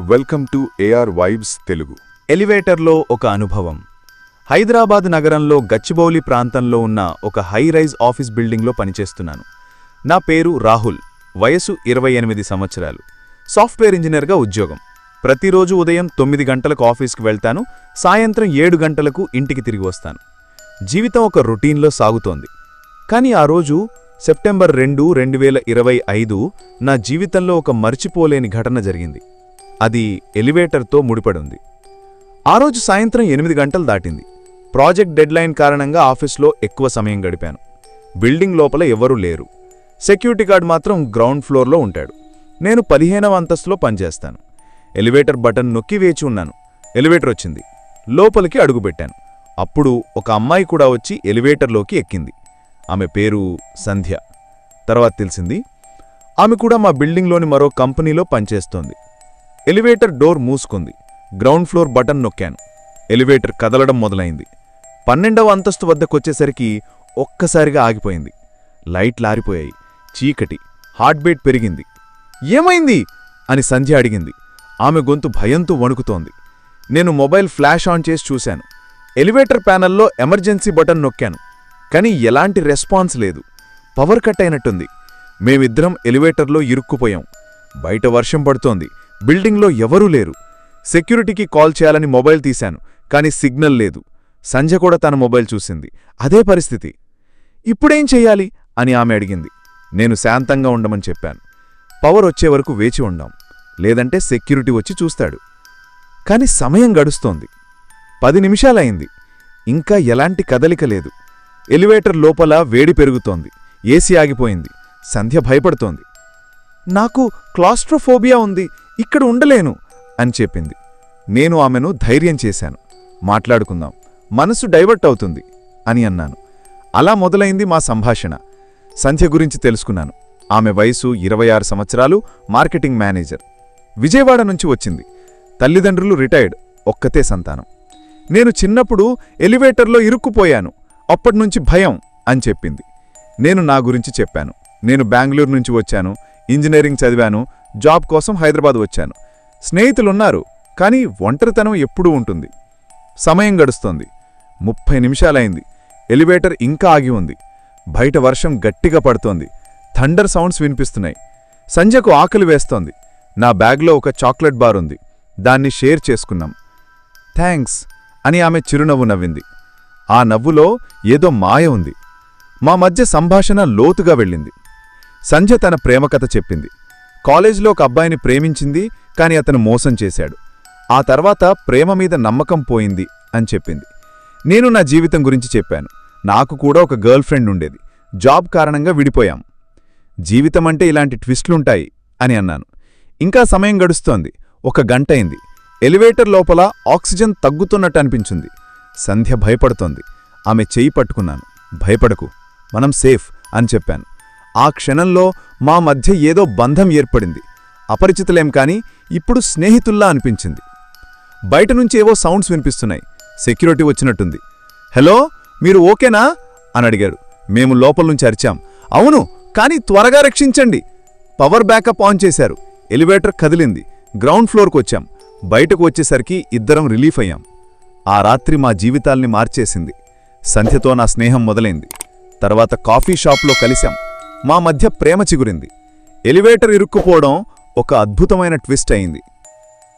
Welcome to AR vibes Telugu. ఎలివేటర్లో ఒక అనుభవం. హైదరాబాద్ నగరంలో గచ్చిబౌలి ప్రాంతంలో ఉన్న ఒక హై రైజ్ ఆఫీస్ బిల్డింగ్లో పనిచేస్తున్నాను. నా పేరు రాహుల్ వయసు ఇరవై ఎనిమిది సంవత్సరాలు. సాఫ్ట్వేర్ ఇంజనీర్గా ఉద్యోగం. ప్రతిరోజు ఉదయం తొమ్మిది గంటలకు ఆఫీస్కి వెళ్తాను సాయంత్రం ఏడు గంటలకు ఇంటికి తిరిగి వస్తాను. జీవితం ఒక రొటీన్లో సాగుతోంది. కానీ ఆ రోజు సెప్టెంబర్ రెండు రెండు వేల ఇరవై ఐదు నా జీవితంలో ఒక మర్చిపోలేని ఘటన జరిగింది. అది ఎలివేటర్తో ముడిపడుంది. ఆ రోజు సాయంత్రం ఎనిమిది గంటలు దాటింది. ప్రాజెక్ట్ డెడ్లైన్ కారణంగా ఆఫీస్లో ఎక్కువ సమయం గడిపాను. బిల్డింగ్ లోపల ఎవరూ లేరు. సెక్యూరిటీ గార్డ్ మాత్రం గ్రౌండ్ ఫ్లోర్లో ఉంటాడు. నేను పదిహేనవ అంతస్తులో పనిచేస్తాను. ఎలివేటర్ బటన్ నొక్కి వేచి ఉన్నాను. ఎలివేటర్ వచ్చింది. లోపలికి అడుగుపెట్టాను అప్పుడు ఒక అమ్మాయి కూడా వచ్చి ఎలివేటర్లోకి ఎక్కింది. ఆమె పేరు సంధ్య. తర్వాత తెలిసింది ఆమె కూడా మా బిల్డింగ్లోని మరో కంపెనీలో పనిచేస్తోంది. ఎలివేటర్ డోర్ మూసుకుంది. గ్రౌండ్ ఫ్లోర్ బటన్ నొక్కాను. ఎలివేటర్ కదలడం మొదలైంది. పన్నెండవ అంతస్తు వద్దకొచ్చేసరికి ఒక్కసారిగా ఆగిపోయింది. లైట్లు ఆరిపోయాయి చీకటి హార్ట్ బీట్ పెరిగింది. ఏమైంది? అని సంధ్య అడిగింది. ఆమె గొంతు భయంతో వణుకుతోంది. నేను మొబైల్ ఫ్లాష్ ఆన్ చేసి చూశాను. ఎలివేటర్ ప్యానెల్లో ఎమర్జెన్సీ బటన్ నొక్కాను. కానీ ఎలాంటి రెస్పాన్స్ లేదు. పవర్ కట్ అయినట్టుంది. మేమిద్దరం ఎలివేటర్లో ఇరుక్కుపోయాం. బయట వర్షం పడుతోంది. బిల్డింగ్లో ఎవరూ లేరు. సెక్యూరిటీకి కాల్ చేయాలని మొబైల్ తీశాను కానీ సిగ్నల్ లేదు. సంజ కూడా తన మొబైల్ చూసింది. అదే పరిస్థితి. ఇప్పుడేం చెయ్యాలి అని ఆమె అడిగింది. నేను శాంతంగా ఉండమని చెప్పాను. పవర్ వచ్చే వరకు వేచి ఉండాం. లేదంటే సెక్యూరిటీ వచ్చి చూస్తాడు. కాని సమయం గడుస్తోంది. పది నిమిషాలయింది ఇంకా ఎలాంటి కదలిక లేదు. ఎలివేటర్ లోపల వేడి పెరుగుతోంది. ఏసీ ఆగిపోయింది. సంధ్య భయపడుతోంది. నాకు క్లాస్ట్రోఫోబియా ఉంది. ఇక్కడ ఉండలేను అని చెప్పింది. నేను ఆమెను ధైర్యం చేశాను. మాట్లాడుకుందాం. మనసు డైవర్ట్ అవుతుంది అని అన్నాను. అలా మొదలైంది మా సంభాషణ. సంధ్య గురించి తెలుసుకున్నాను. ఆమె వయసు ఇరవై ఆరు సంవత్సరాలు మార్కెటింగ్ మేనేజర్. విజయవాడ నుంచి వచ్చింది. తల్లిదండ్రులు రిటైర్డ్ ఒక్కతే సంతానం. నేను చిన్నప్పుడు ఎలివేటర్లో ఇరుక్కుపోయాను. అప్పటినుంచి భయం అని చెప్పింది. నేను నా గురించి చెప్పాను. నేను బెంగళూరు నుంచి వచ్చాను. ఇంజనీరింగ్ చదివాను. జాబ్ కోసం హైదరాబాద్ వచ్చాను. స్నేహితులున్నారు కానీ ఒంటరితనం ఎప్పుడూ ఉంటుంది. సమయం గడుస్తోంది. ముప్పై నిమిషాలైంది. ఎలివేటర్ ఇంకా ఆగి ఉంది. బయట వర్షం గట్టిగా పడుతోంది. థండర్ సౌండ్స్ వినిపిస్తున్నాయి. సంజయ్కు ఆకలి వేస్తోంది. నా బ్యాగ్లో ఒక చాక్లెట్ బార్ ఉంది. దాన్ని షేర్ చేసుకున్నాం. థ్యాంక్స్ అని ఆమె చిరునవ్వు నవ్వింది. ఆ నవ్వులో ఏదో మాయ ఉంది. మా మధ్య సంభాషణ లోతుగా వెళ్ళింది. సంజ తన ప్రేమకథ చెప్పింది. కాలేజీలో ఒక అబ్బాయిని ప్రేమించింది కాని అతను మోసం చేశాడు. ఆ తర్వాత ప్రేమ మీద నమ్మకం పోయింది అని చెప్పింది. నేను నా జీవితం గురించి చెప్పాను. నాకు కూడా ఒక గర్ల్ ఫ్రెండ్ ఉండేది. జాబ్ కారణంగా విడిపోయాం. జీవితమంటే ఇలాంటి ట్విస్ట్లుంటాయి అని అన్నాను. ఇంకా సమయం గడుస్తోంది. ఒక గంటయింది ఎలివేటర్ లోపల ఆక్సిజన్ తగ్గుతున్నట్టు అనిపించింది. సంధ్య భయపడుతోంది. ఆమె చెయ్యి పట్టుకున్నాను. భయపడకు. మనం సేఫ్ అని చెప్పాను. ఆ క్షణంలో మా మధ్య ఏదో బంధం ఏర్పడింది. అపరిచితులేం కాని ఇప్పుడు స్నేహితుల్లా అనిపించింది. బయట నుంచి ఏవో సౌండ్స్ వినిపిస్తున్నాయి. సెక్యూరిటీ వచ్చినట్టుంది. హలో మీరు ఓకేనా? అని అడిగారు. మేము లోపల నుంచి అరిచాం. అవును కానీ త్వరగా రక్షించండి. పవర్ బ్యాకప్ ఆన్ చేశారు. ఎలివేటర్ కదిలింది. గ్రౌండ్ ఫ్లోర్కు వచ్చాం. బయటకు వచ్చేసరికి ఇద్దరం రిలీఫ్ అయ్యాం. ఆ రాత్రి మా జీవితాల్ని మార్చేసింది. సంధ్యతో నా స్నేహం మొదలైంది. తర్వాత కాఫీ షాప్లో కలిశాం. మా మధ్య ప్రేమ చిగురింది. ఎలివేటర్ ఇరుక్కుపోవడం ఒక అద్భుతమైన ట్విస్ట్ అయింది.